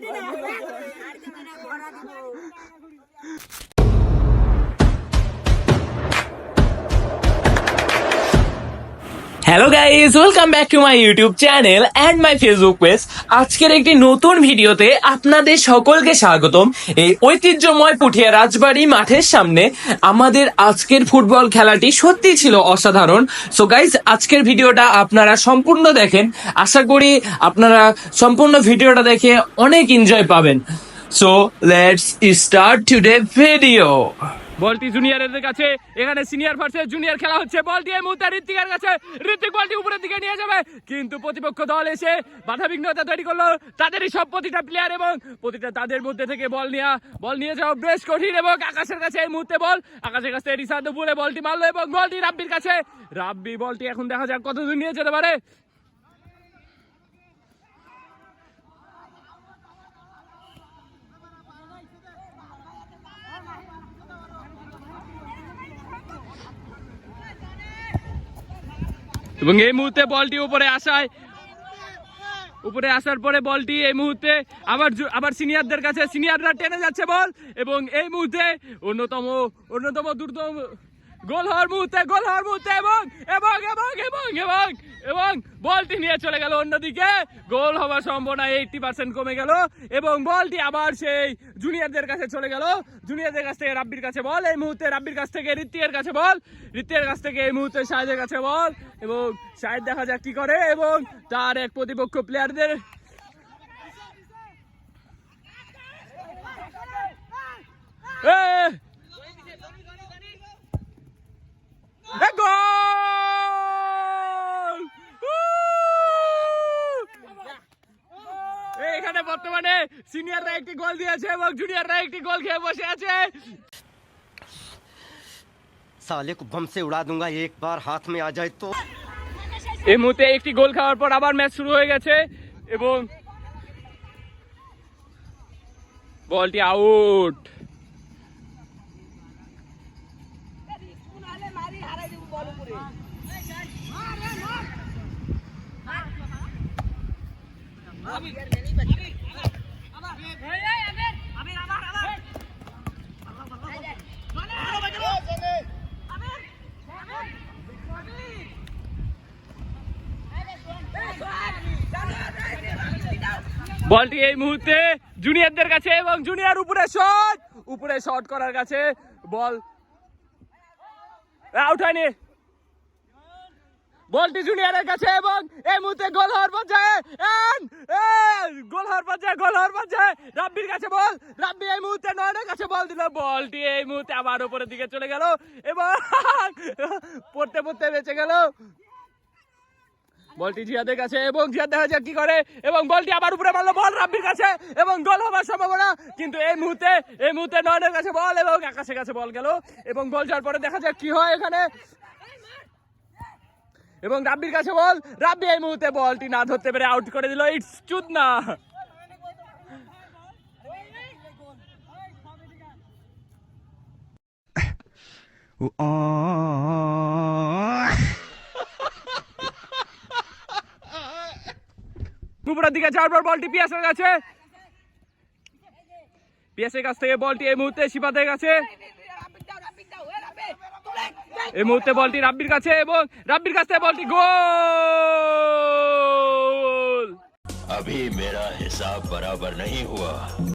दिने hello guys welcome back to my YouTube channel and my Facebook page আজকের একটি নতুন ভিডিওতে আপনাদের সকলকে স্বাগতম। এই ঐতিহ্যময় পুঠিয়া রাজবাড়ি মাঠের সামনে আমাদের আজকের ফুটবল খেলাটি সত্যি ছিল অসাধারণ। সো গাইজ আজকের ভিডিওটা আপনারা সম্পূর্ণ দেখেন। আশা করি আপনারা সম্পূর্ণ ভিডিওটা দেখে অনেক এনজয় পাবেন। So let's start today video বলটি জুনিয়রদের কাছে। এখানে সিনিয়র ভার্সেস জুনিয়র খেলা হচ্ছে। বলটি এই মুহূর্তে ঋত্বিকের কাছে। ঋত্বিক বলটি উপরের দিকে নিয়ে যাবে। কিন্তু প্রতিপক্ষ দল এসে বাধা বিঘ্নতা তৈরি করল। তাদেরই সব প্রতিটা প্লেয়ার এবং প্রতিটা তাদের মধ্যে থেকে বল নেওয়া বল নিয়ে যাওয়া বেশ কঠিন এবং আকাশের কাছে এই মুহূর্তে বল আকাশের কাছে রিসাদ দুপুরে বলটি মারলো এবং বলটি রাব্বির কাছে। রাব্বি বলটি এখন দেখা যাক কত দূর নিয়ে যেতে পারে। এবং এই মুহূর্তে বলটি উপরে আসায়। উপরে আসার পরে বলটি এই মুহূর্তে আবার আবার সিনিয়রদের কাছে সিনিয়ররা টেনে যাচ্ছে বল এবং এই মুহূর্তে অন্যতম অন্যতম দ্রুততম গোল হওয়ার মুহূর্তে, গোল হওয়ার মুহূর্তে এবং এবং এবং এবং এবং এবং বলটি নিয়ে চলে গেল অন্যদিকে গোল হওয়ার সম্ভাবনা এইটটি পার্সেন্ট কমে গেল এবং বলটি আবার সেই জুনিয়রদের কাছে চলে গেল জুনিয়রদের কাছ থেকে রাব্বির কাছে বল, এই মুহূর্তে রাব্বির কাছ থেকে ঋত্বিকের কাছে বল ঋত্বিকের কাছ থেকে এই মুহূর্তে সাহেদের কাছে বল এবং শাহেদ দেখা যাক কি করে এবং তার এক প্রতিপক্ষ প্লেয়ারদের এ! গোল এখানে বর্তমানে সিনিয়ররা একটি গোল দিয়েছে এবং জুনিয়ররা একটি গোল খেয়ে বসে আছে। সালে কো বম সে উড়া দুঙ্গা একবার হাত মে আ যায় তো এই মুহূর্তে একটি গোল খাওয়ার পর আবার ম্যাচ শুরু হয়ে গেছে এবং বলটি আউট বলটি এই মুহূর্তে জুনিয়রদের কাছে এবং জুনিয়র উপরে শট উপরে শট করার কাছে বল আউট হয়নি। বলটি জুনিয়রের কাছে এবং এই মুহূর্তে গোল হওয়ার পর্যায়ে গোল হওয়ার পর্যায়ে, গোল হওয়ার পর্যায়ে রাব্বির কাছে বল, রাব্বি এই মুহূর্তে নয়নের কাছে বল দিল। বলটি এই মুহূর্তে আবার উপরের দিকে চলে গেল এবং পড়তে পড়তে বেঁচে গেল। বলটি জিয়াদের কাছে এবং জিয়াদ দেখা যাক কি করে। এবং বলটি আবার উপরে মারলো। বল রাব্বির কাছে। এবং গোল হবার সম্ভাবনা। কিন্তু এই মুহূর্তে এই মুহূর্তে নয়নের কাছে বল এবং আকাশের কাছে বল গেল। এবং গোল যাওয়ার পরে দেখা যাক কি হয় এখানে। এবং রাব্বির কাছে বল। রাব্বি এই মুহূর্তে বলটি না ধরতে পেরে আউট করে দিল। ইটস চুদ না উপরের দিকে যাওয়ার পর বলটি পিয়াসের কাছে পিয়াসের কাছ থেকে বলটি এই মুহূর্তে শিবাদের কাছে এই মুহূর্তে বলটি রাব্বির কাছে এবং রাব্বির কাছ থেকে বলটি গোল अभी मेरा हिसाब बराबर नहीं हुआ